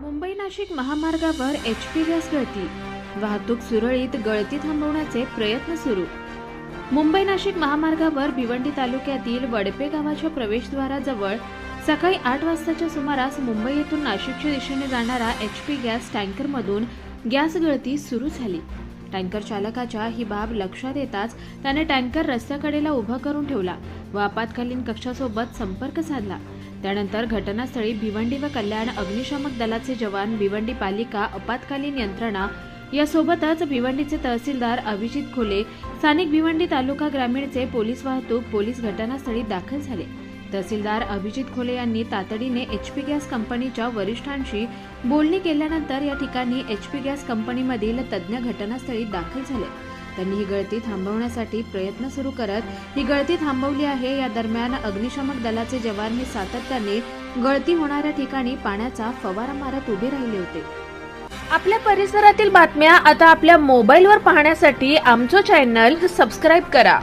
मुंबई नाशिक महामार्गावर H P gas गळती. वाहतूक सुरळीत गळती थांबवण्याचे प्रयत्न सुरू. मुंबई नाशिक महामार्गावर भिवंडी तालुक्यातील वडपे गावाच्या प्रवेशद्वाराजवळ सकाळी आठ वाजताच्या सुमारास मुंबई येथून नाशिकच्या दिशेने जाणारा एच पी गॅस टँकरमधून गॅस गळती सुरू झाली. टँकर चालकाच्या ही बाब लक्षात येताच त्याने टँकर रस्त्याकडेला उभा करून ठेवला व आपत्कालीन कक्षासोबत संपर्क साधला. त्यानंतर घटनास्थळी भिवंडी व कल्याण अग्निशामक दलाचे जवान भिवंडी पालिका आपत्कालीन यंत्रणा यासोबतच भिवंडीचे तहसीलदार अभिजित खोले स्थानिक भिवंडी तालुका ग्रामीणचे पोलीस वाहतूक पोलीस घटनास्थळी दाखल झाले. तहसीलदार अभिजित खोले यांनी तातडीने एच पी गॅस कंपनीच्या वरिष्ठांशी बोलणी केल्यानंतर या ठिकाणी एच पी गॅस कंपनीमधील तज्ज्ञ घटनास्थळी दाखल झाले. त्यांनी ही गळती थांबवण्यासाठी प्रयत्न सुरू करत ही गळती थांबवली आहे. या दरम्यान अग्निशमक दलाचे जवान हे सातत्याने गळती होणाऱ्या ठिकाणी पाण्याचा फवारा मारत उभे राहिले होते. आपल्या परिसरातील बातम्या आता आपल्या मोबाईलवर पाहण्यासाठी आमचं चॅनल सबस्क्राईब करा.